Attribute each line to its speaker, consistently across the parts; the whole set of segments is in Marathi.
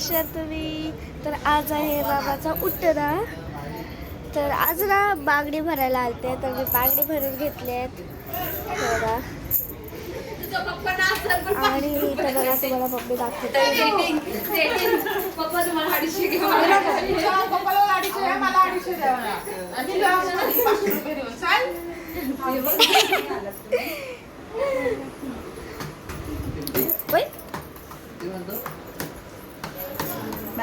Speaker 1: कशा आहात तुम्ही? तर आज आहे बाबाचा उठणा तर आज ना बागडी भरायला आलते तर मी बागडी भरून घेतले आहेत. तर आणि इथं बघा तुम्हाला पप्पी दाखवते.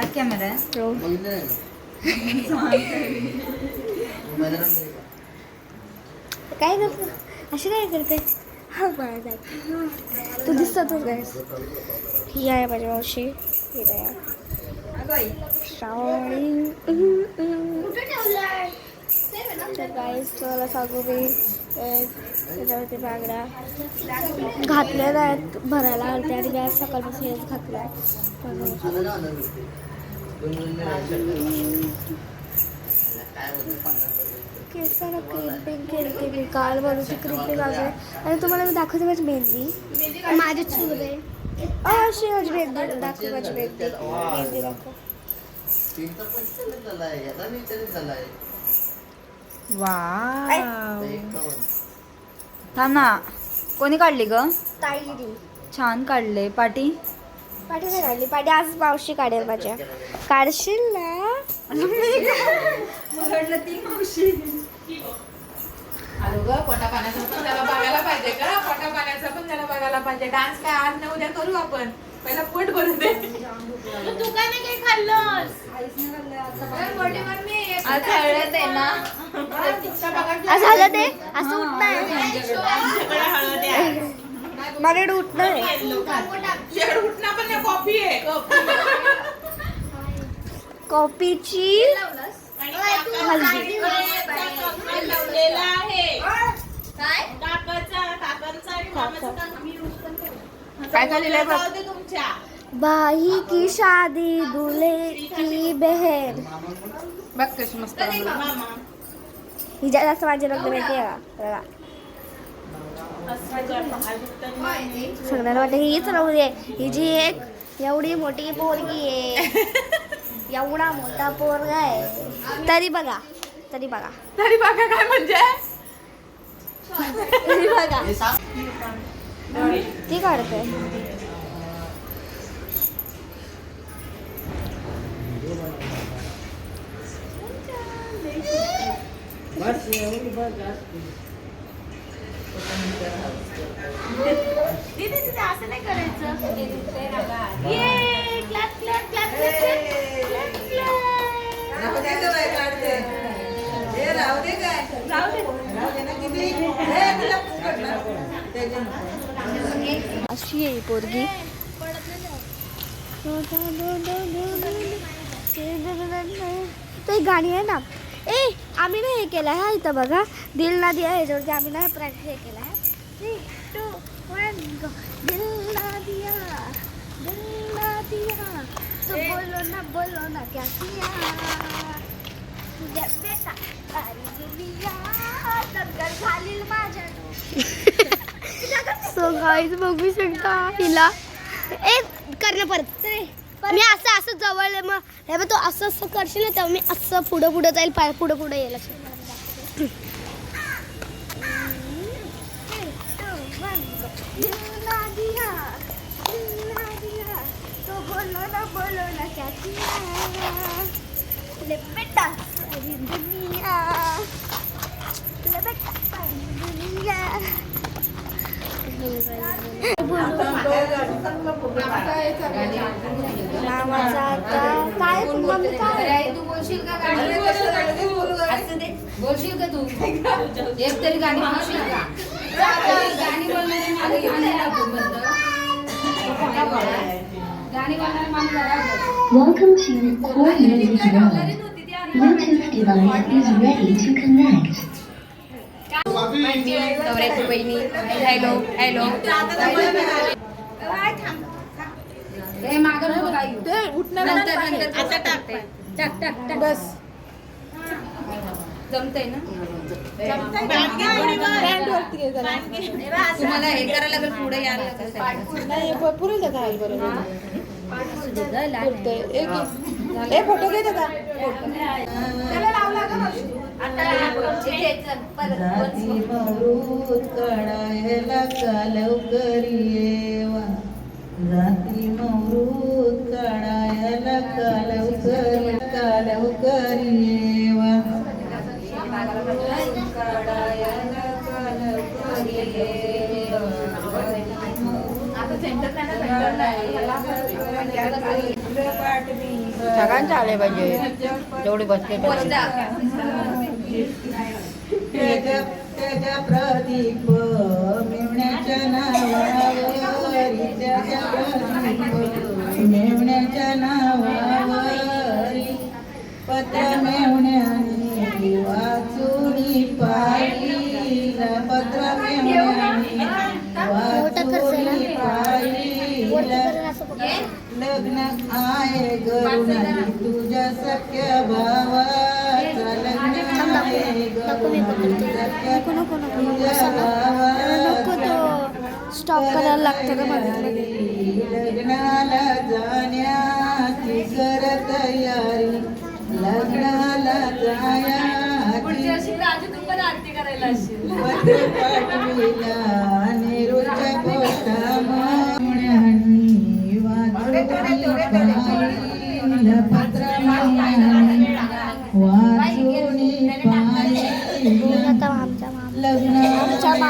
Speaker 2: कॅमेरा
Speaker 1: हो. काय नको अशी काय करते हा जाय तू दिसतच काय ही आहे माझी मावशी ही आहे श्रावणी तर गाईस तुम्हाला सांगू मी त्याच्यावरती बांगड्या घातलेल्या आहेत भरायला आणि मी आज सकाळपासून हेच घातलं केसाला क्रिपिंग केली मी काल बनवची क्रिपिंग वगैरे आणि तुम्हाला मी दाखवते माझी मेहंदी माझी चुरे अशी माझी मेहंदी दाखव माझी मेहंदी मेहंदी दाखव
Speaker 2: थांब ना. कोणी काढली ग? छान काढले. पाटी?
Speaker 1: पाठी नाही काढली. पाठी आज मावशी काढेल माझ्या. काढशील ना?
Speaker 3: आलो ग पोटा पाण्याचं पण त्याला बघायला पाहिजे का पोटा पाण्याचं पण त्याला बघायला पाहिजे. डान्स काय आज ना उद्या करू आपण? पहिला पोट भरू दे. तू काय नाही काही खाल्लंस
Speaker 2: आज हळद आहे ना?
Speaker 1: असं झालं ते असं उठणार उठणार आहे.
Speaker 3: शेड उठणं पण कॉफी आहे.
Speaker 1: कॉफीची हल्दी.
Speaker 3: काय? झालेलं आहे बघ?
Speaker 1: भाई की शादी दूल्हे की बहन
Speaker 3: बघ कशी मस्त
Speaker 1: हिच्या जास्त माझे लग्न माहिती आहे सगळ्यांना वाटतं हीच राहू दे. ही जी एक एवढी मोठी पोरगी आहे. एवढा मोठा पोरगा आहे. तरी बघा तरी बघा.
Speaker 3: तरी बघा काय म्हणजे?
Speaker 1: तरी बघा. ती काढते.
Speaker 3: असं नाही करायचं.
Speaker 1: अशी आहे पोरगी तो गाणी आहे ना ए आम्ही ना हे केलं आहे इथं बघा दिल ना दिया ह्याच्यावरती आम्ही ना प्रॅक्टिस हे केलं आहे दिल ना दिया दिल ना दिया तो बोलो ना बोलो ना, क्या किया? सो गाईज बघू शकता हिला. ए करणं परत. मी असं असं जवळ मग हे बघ तू असं असं करशील ना तेव्हा मी असं पुढं पुढं जाईल पाय पुढं पुढं येईल असं. तो बोलो ना बोलो ना क्या किया ले बेटा. सारी दुनिया ले बेटा सारी दुनिया नावाचा आता काय मम्मी काय
Speaker 2: बोलशील का बोलशील का तू एक तरी गाणी म्हणशील का गाणी बोलणारे मागे घेऊन नाही लागत बंद. गाणी बोलणारे मागे बघा.
Speaker 4: Welcome to Core Music World. Bluetooth device is ready to connect.
Speaker 2: नवऱ्याची बहिणी हॅलो हॅलो हे मागं नको काही. नंतर नंतर आता टाक टाक टाक टाक बस जमतंय ना तुम्हाला हे करायला लागेल पुढे यायला लागेल दे गं, लहान आहे.
Speaker 3: ए फोटो घे दादा त्याला लावला का मावशी?
Speaker 5: जाती मरूद काढायला का लवकर येवा जाती मरूद काढायला का लवकर का लवकर येवा काढायला का लवकर येवा
Speaker 3: आता सेंटर नाही ना, सेंटर नाही.
Speaker 2: सगळ्यांचे आले पाहिजे. जेवढे बसले
Speaker 5: त्याच्या प्रदीप मेवण्याच्या नावावरी त्याच्या प्रदीप मेवण्याच्या नावावरी पत्र मेवण्याने
Speaker 1: सगळं नको
Speaker 5: भावाचा
Speaker 1: तो स्टॉप करायला लागतं
Speaker 5: लग्नाला जाण्याची कर तयारी लग्नाला पत्र पाठविला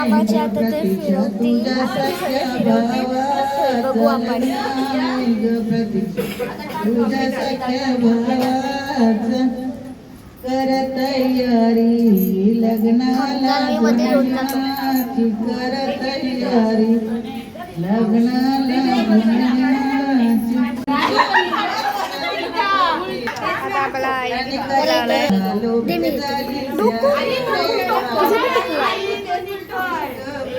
Speaker 1: मामाची आता ते फिरवतील. बघू आपण.
Speaker 5: कर तयारी. लग्नाला कर तयारी. लग्नाला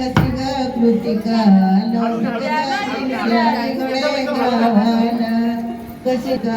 Speaker 5: कशी ग कृतिका लोबिकडे कशी का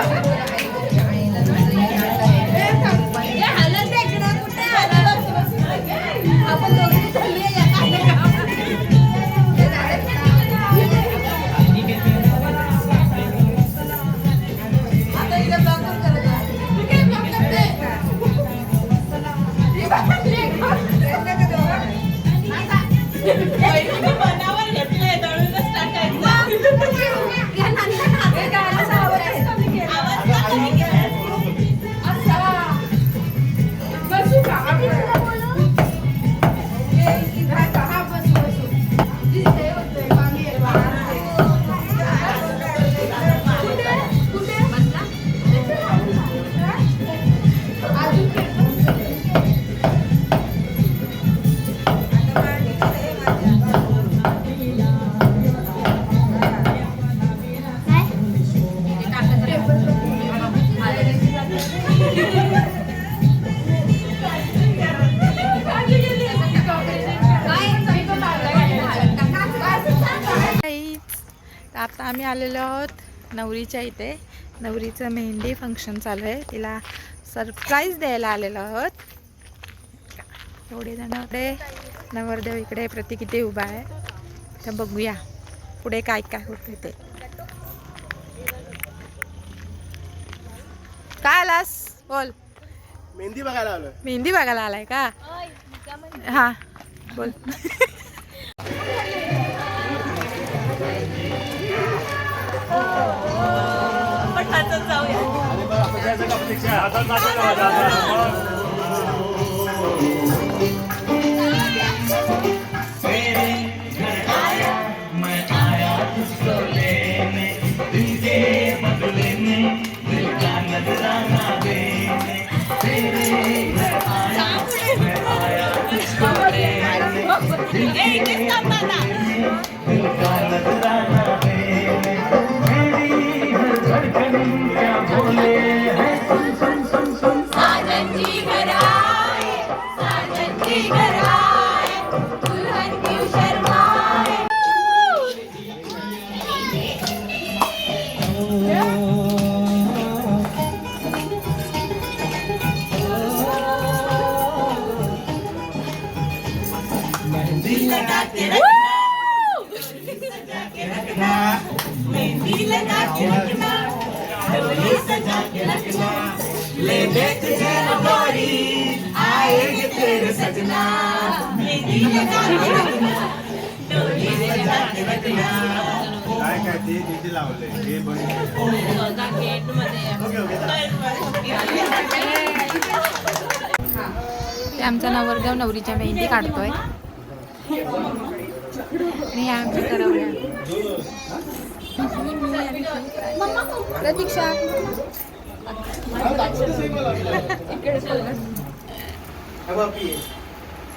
Speaker 3: Gracias. आलेलो आहोत नवरीच्या इथे. नवरीचं मेहंदी फंक्शन चालू आहे. तिला सरप्राईज द्यायला आलेलो आहोत. एवढे जण इकडे नवरदेव इकडे प्रतीक इथे उभा आहे. तर बघूया पुढे काय काय होतं ते. काय आलास? बोल.
Speaker 6: मेहंदी बघायला आलोय.
Speaker 3: मेहंदी बघायला आलाय का? हा बोल. आपण
Speaker 6: हातात जाऊया हातात जाऊया
Speaker 7: Hey, get that, that, that. भोले
Speaker 6: काय काय ते तिथे लावले? हे
Speaker 3: ते आमचा नवरदेव नवरीच्या मेहंदी काढतोय. आणि आमच्या करवल्या प्रतीक्षा.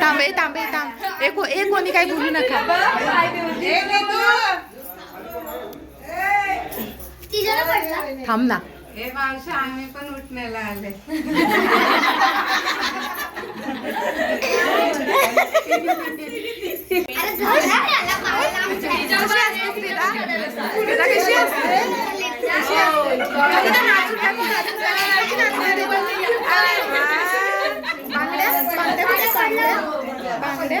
Speaker 3: थांबे थांबे थांब एक एक कोणी काही बोलू नका. थांब ना.
Speaker 2: हे मावशी आम्ही पण उठण्याला आले.
Speaker 3: कशी असते श्रीदा? श्रीदा कशी असते कशी असते? श्रीदा नाचून दाखव, नाचून दाखव, नाचून दाखव. अरे वा. बांगड्या बांगड्या कुठे काढल्या? बांगड्या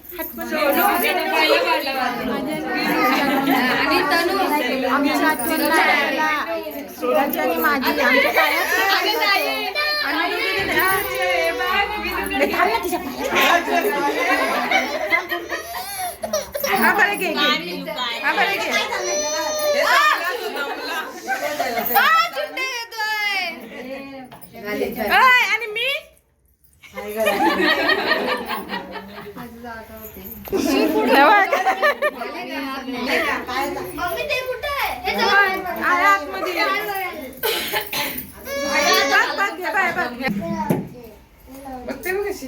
Speaker 2: आणि
Speaker 3: आमच्या आठवण माझी हा बरं घे हा बरं घे आणि मी बघते बघ कशी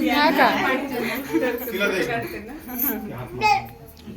Speaker 6: हे
Speaker 3: हा का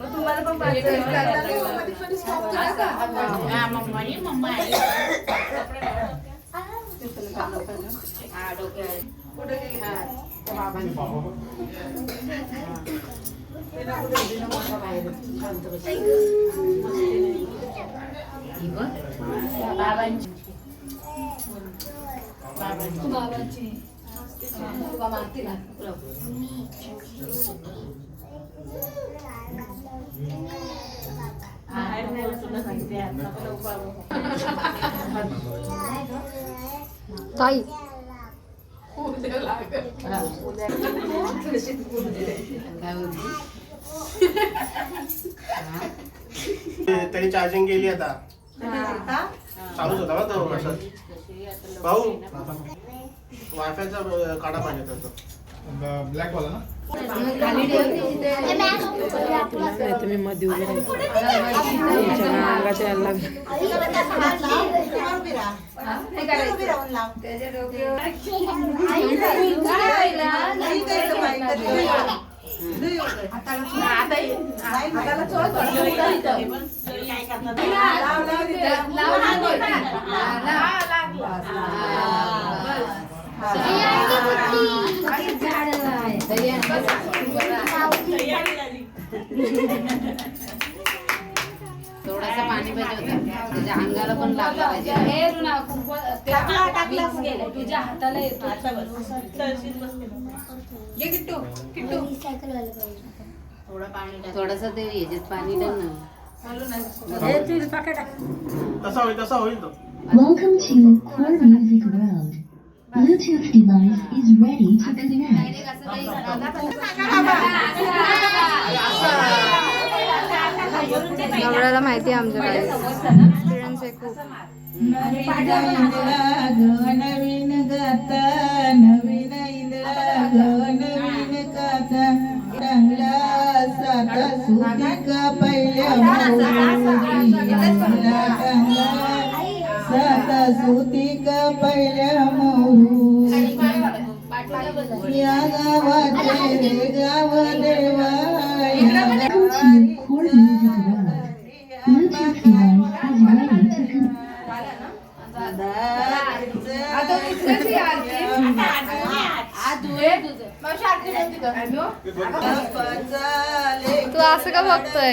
Speaker 4: मग तुम्हाला पण मम्मी मम्मा बाबांची बाबांची बाबा
Speaker 8: ताई.
Speaker 9: तरी चार्जिंग केली आता. चालूच होता ना तो भाऊ वायफायचा काढा पाहिजे त्याचा. ब्लॅक वाला ना?
Speaker 2: तुम्ही मध्ये उभे अंगाच्या
Speaker 6: थोडासा पाणी पाहिजे होतं. त्याच्या अंगाला पण लागला पाहिजे. थोडं पाणी थोडस ते याच्यात पाणी टाक ना.
Speaker 9: तसा होईल तसा होईल तो.
Speaker 4: Welcome to Core Music World. Bluetooth device is ready to connect.
Speaker 8: नवऱ्याला माहिती आहे आमच्या काय एक्सपिरियन्स आहे खूप.
Speaker 5: इंदिरा ग नवीन गाता नवीन इंदिरा ग नवीन गाता. चांगला साता सुती का पहिल्या चांगला साता पहिल्या मोरू या गावाचे रे गाव देवा.
Speaker 8: तू असं का बघतोय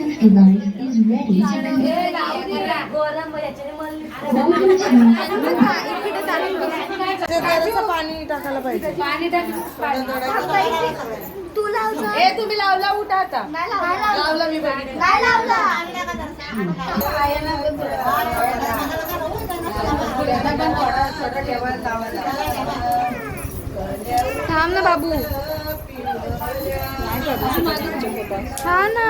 Speaker 2: पाणी टाकायला पाहिजे
Speaker 10: तू लावलं
Speaker 2: तुम्ही लावला उठा आता
Speaker 10: नाही लावला
Speaker 2: लावला मी
Speaker 10: नाही लावला
Speaker 8: थांब ना बाबू. हा ना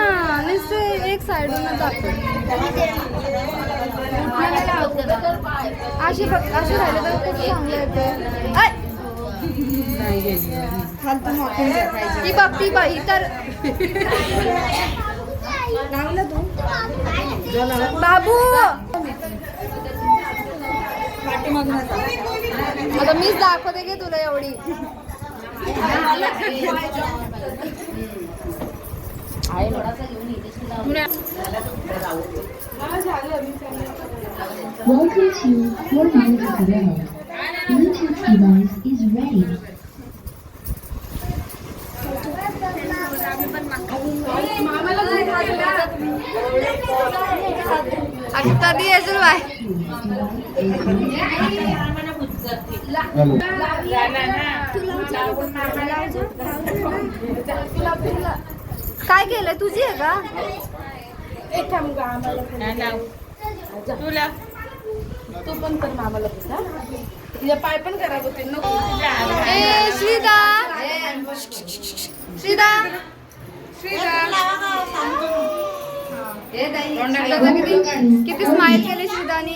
Speaker 8: नुसते एक साईडूनच जातो. अशी बघ अशी राहिले तर खूप चांगलं येतं ती बघ ती बाई तर बाबू! आता मीच दाखवते की तुला एवढी.
Speaker 4: Welcome to Four Minutes of the World. Bluetooth device is ready.
Speaker 8: आता दी अजून बाय तू
Speaker 2: काय केलंय तुझी आहे का?
Speaker 3: तुला?
Speaker 8: तू पण कर मामाला पाय पण खराब होते नको.
Speaker 2: ए श्रीदा. श्रीदा. किती स्माइल केली श्रीदानी?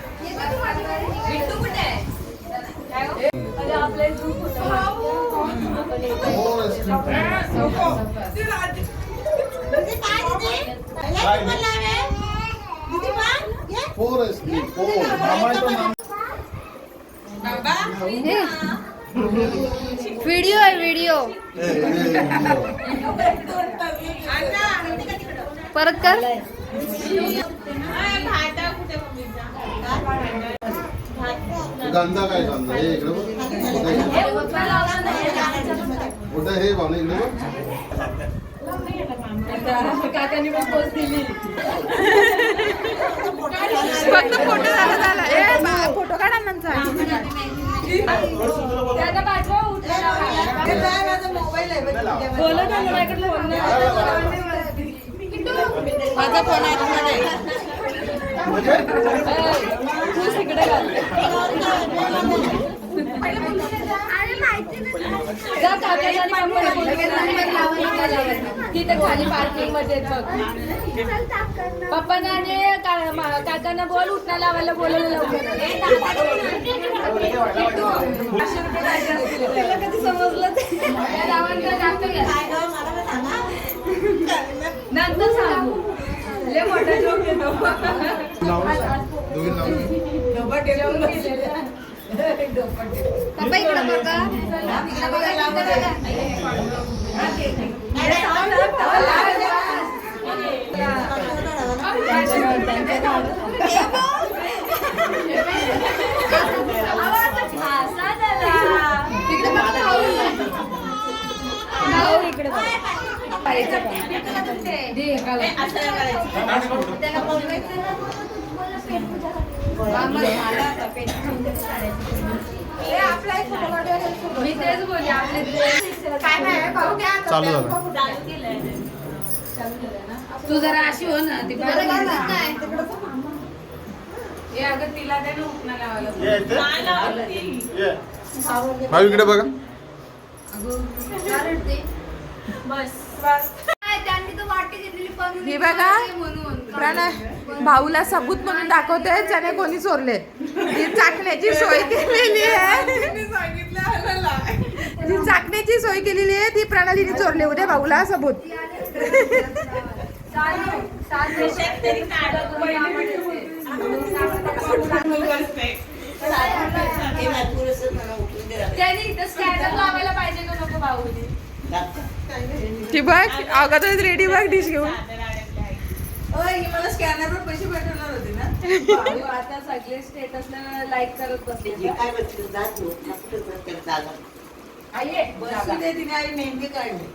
Speaker 11: फोर असली फोर मामाचं नाव
Speaker 2: व्हिडिओ आहे व्हिडिओ परत कर
Speaker 11: गंधा काय गंधा हे इकडे बघ. कुठं हे भावना इकडे.
Speaker 8: काकाने पण पोच दिली.
Speaker 3: फक्त फोटो झाला झाला. ए फोटो काढा नंतर.
Speaker 8: बोलत आहे माझ्याकडे फोन नाही. माझा फोन आहे तू तिथे खाली पार्किंगमध्ये पप्पांना आणि काकांना बोल उठणं लावायला बोलवलं लवकर कधी समजलं? नंतर सांगू लय मोठा जोक येतो
Speaker 11: दोघी लावून.
Speaker 2: पप्पा इकडे बघा. इकडे बघा, इकडे बघा.
Speaker 8: मी तेच बोलले आपले
Speaker 11: चालू झालं.
Speaker 1: तू जरा अशी हो ना ती
Speaker 3: ए अगं तिला.
Speaker 11: भाऊ इकडे बघा.
Speaker 2: त्यांनी तर वाटी घेतलेली पण
Speaker 3: हे बघा प्रणय भाऊला सबूत म्हणून दाखवते त्याने कोणी चोरले. ही चाकण्याची सोय केलेली आहे. जी चाकण्याची सोय केलेली आहे ती प्रणालीने चोरले उद्या भाऊला सबूत. ती बघ अगोदर रेडी बघ डिश घेऊन.
Speaker 8: मला स्कॅनरवर पैसे पाठवणार होते ना. आता सगळे स्टेटसला लाईक करत बसले आई ये,
Speaker 5: बसू दे तिने आई मेहंदी काढली.